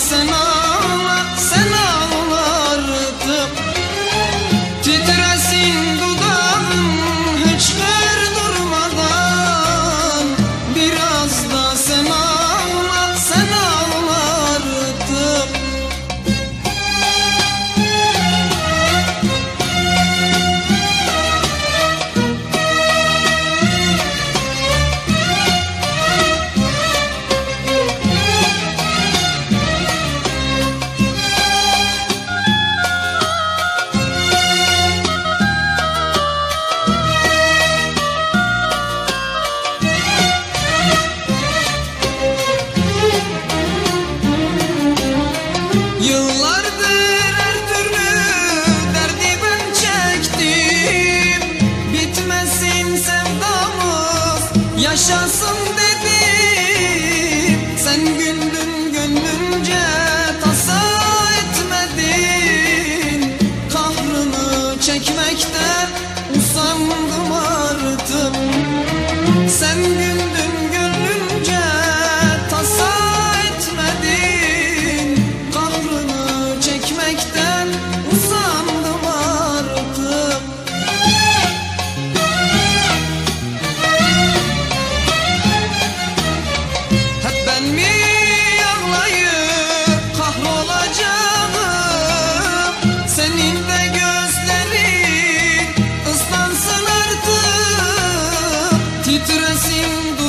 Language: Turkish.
Simone. Yıllardır her derdi ben çektim. Bitmesin sevdamız yaşasın dedim. Sen gündün gönlünce tasa etmedin. Kahrını çekmekten usandım artık. Sen Senin de gözlerin ıslansın artık. Titresin